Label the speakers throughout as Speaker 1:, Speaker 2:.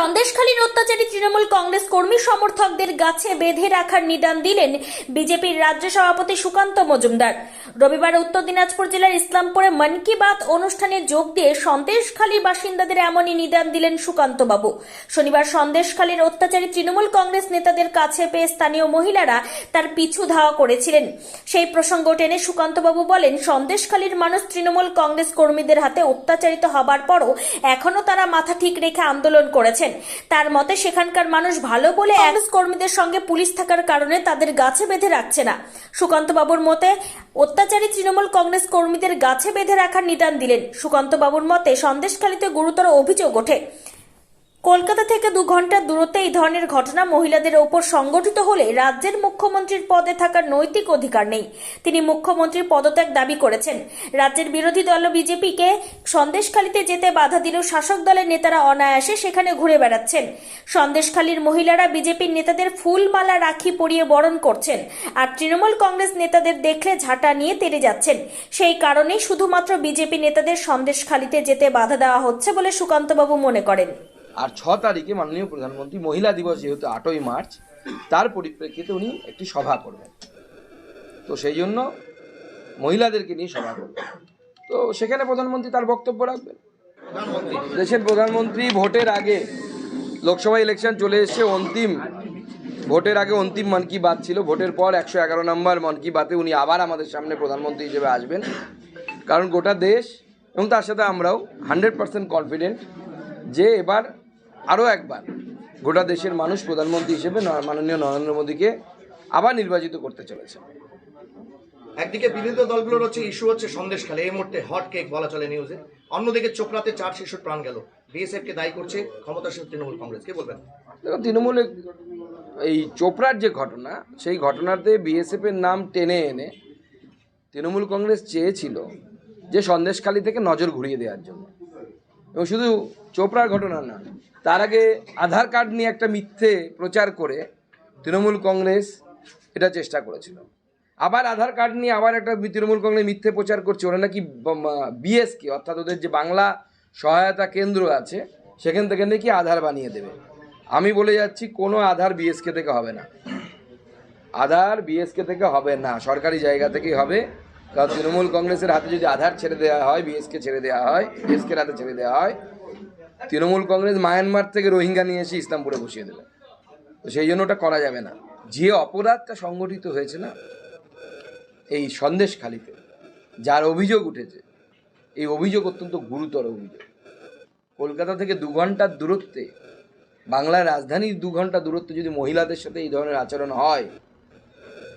Speaker 1: সন্দেশখালীর অত্যাচারী তৃণমূল কংগ্রেস কর্মী সমর্থকদের গাছে বেঁধে রাখার নিদান দিলেন বিজেপির রাজ্য সভাপতি সুকান্ত মজুমদার। রবিবার উত্তর দিনাজপুর জেলার ইসলামপুরে মন কি বাত অনুষ্ঠানে যোগ দিয়ে সন্দেশখালীর বাসিন্দাদের এমনই নিদান দিলেন সুকান্ত বাবু শনিবার সন্দেশখালীর অত্যাচারী তৃণমূল কংগ্রেস নেতাদের কাছে পেয়ে স্থানীয় মহিলারা তার পিছু ধাওয়া করেছিলেন। সেই প্রসঙ্গ টেনে সুকান্ত বাবু বলেন, সন্দেশখালীর মানুষ তৃণমূল কংগ্রেস কর্মীদের হাতে অত্যাচারিত হবার পরও এখনও তারা মাথা ঠিক রেখে আন্দোলন করেছেন। তার মতে সেখানকার মানুষ ভালো বলে কংগ্রেস কর্মীদের সঙ্গে পুলিশ থাকার কারণে তাদের গাছে বেঁধে রাখছে না। সুকান্তবাবুর মতে অত্যাচারী তৃণমূল কংগ্রেস কর্মীদের গাছে বেঁধে রাখার নিদান দিলেন। সুকান্তবাবুর মতে সন্দেশখালিতে গুরুতর অভিযোগ ওঠে। কলকাতা থেকে দু ঘণ্টার দূরত্বে এই ধরনের ঘটনা মহিলাদের ওপর সংগঠিত হলে রাজ্যের মুখ্যমন্ত্রীর পদে থাকার নৈতিক অধিকার নেই। তিনি মুখ্যমন্ত্রীর পদত্যাগ দাবি করেছেন। রাজ্যের বিরোধী দল বিজেপিকে সন্দেশখালীতে যেতে বাধা দিলেও শাসক দলের নেতারা অনায়াসে সেখানে ঘুরে বেড়াচ্ছেন। সন্দেশখালীর মহিলারা বিজেপির নেতাদের ফুলমালা রাখি পরিয়ে বরণ করছেন আর তৃণমূল কংগ্রেস নেতাদের দেখলে ঝাঁটা নিয়ে তেড়ে যাচ্ছেন। সেই কারণেই শুধুমাত্র বিজেপি নেতাদের সন্দেশখালীতে যেতে বাধা দেওয়া হচ্ছে বলে সুকান্তবাবু মনে করেন।
Speaker 2: আর ছ তারিখে মাননীয় প্রধানমন্ত্রী মহিলা দিবস যেহেতু আটই মার্চ, তার পরিপ্রেক্ষিতে উনি একটি সভা করবেন। তো সেই জন্য মহিলাদেরকে নিয়ে সভা করবেন। তো সেখানে প্রধানমন্ত্রী তার বক্তব্য রাখবেন? দেশের প্রধানমন্ত্রী ভোটের আগে লোকসভা ইলেকশন চলে এসছে, অন্তিম ভোটের আগে অন্তিম মন কি বাত ছিল। ভোটের পর একশো এগারো নম্বর মন কি বাতে উনি আবার আমাদের সামনে প্রধানমন্ত্রী হিসেবে আসবেন। কারণ গোটা দেশ এবং তার সাথে আমরাও হান্ড্রেড পার্সেন্ট কনফিডেন্ট যে এবার আরও একবার গোটা দেশের মানুষ প্রধানমন্ত্রী হিসেবে মাননীয় নরেন্দ্র মোদীকে আবার নির্বাচিত করতে চলেছে।
Speaker 3: একদিকে বিরোধী দলগুলোর হচ্ছে ইস্যু হচ্ছে সন্দেশখালী এই মুহূর্তে হট কেক বলা চলে নিউজে অন্যদিকে চোপড়াতে চার শিশুর প্রাণ গেল। বিএসএফ কে দায়ী করছে ক্ষমতাসীন তৃণমূল কংগ্রেস। কে বলবেন?
Speaker 2: দেখো তৃণমূলে এই চোপড়ার যে ঘটনা সেই ঘটনাতে বিএসএফের নাম টেনে এনে তৃণমূল কংগ্রেস চেয়েছিল যে সন্দেশখালী থেকে নজর ঘুরিয়ে দেওয়ার জন্য। এবং শুধু চোপড়ার ঘটনা না, তার আগে আধার কার্ড নিয়ে একটা মিথ্যে প্রচার করে তৃণমূল কংগ্রেস এটা চেষ্টা করেছিল। আবার আধার কার্ড নিয়ে আবার একটা তৃণমূল কংগ্রেস মিথ্যে প্রচার করছে, ওরা নাকি বিএসকে অর্থাৎ ওদের যে বাংলা সহায়তা কেন্দ্র আছে, সেখান থেকে নাকি আধার বানিয়ে দেবে। আমি বলে যাচ্ছি, কোনো আধার বিএসকে থেকে হবে না। আধার বিএসকে থেকে হবে না, সরকারি জায়গা থেকেই হবে। কারণ তৃণমূল কংগ্রেসের হাতে যদি আধার ছেড়ে দেওয়া হয়, বিএসকে ছেড়ে দেওয়া হয় বিএসকের হাতে ছেড়ে দেওয়া হয়, তৃণমূল কংগ্রেস মায়ানমার থেকে রোহিঙ্গা নিয়ে এসে ইসলামপুরে বসিয়ে দেবে। তো সেই জন্য ওটা করা যাবে না। যে অপরাধটা সংগঠিত হয়েছে না, এই সন্দেশখালিতে যার অভিযোগ উঠেছে, এই অভিযোগ অত্যন্ত গুরুতর অভিযোগ। কলকাতা থেকে দু ঘণ্টার দূরত্বে, বাংলার রাজধানীর দু ঘণ্টা দূরত্বে যদি মহিলাদের সাথে এই ধরনের আচরণ হয়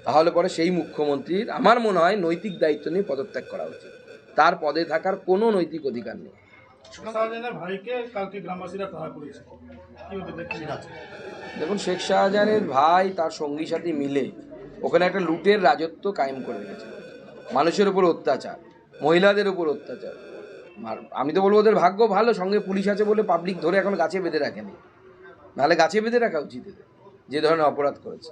Speaker 2: তাহলে পরে সেই মুখ্যমন্ত্রীর আমার মনে হয় নৈতিক দায়িত্ব নিয়ে পদত্যাগ করা উচিত। তার পদে থাকার কোনো নৈতিক অধিকার নেই। দেখুন শেখ শাহজাহানের ভাই তার সঙ্গী সাথী মিলে ওখানে একটা লুটের রাজত্ব কায়েম করে রেখেছে। মানুষের উপর অত্যাচার মহিলাদের উপর অত্যাচার। আর আমি তো বলব ওদের ভাগ্য ভালো সঙ্গে পুলিশ আছে বলে পাবলিক ধরে এখন গাছে বেঁধে রাখেনি। নাহলে গাছে বেঁধে রাখা উচিত এদের, যে ধরনের অপরাধ করেছে।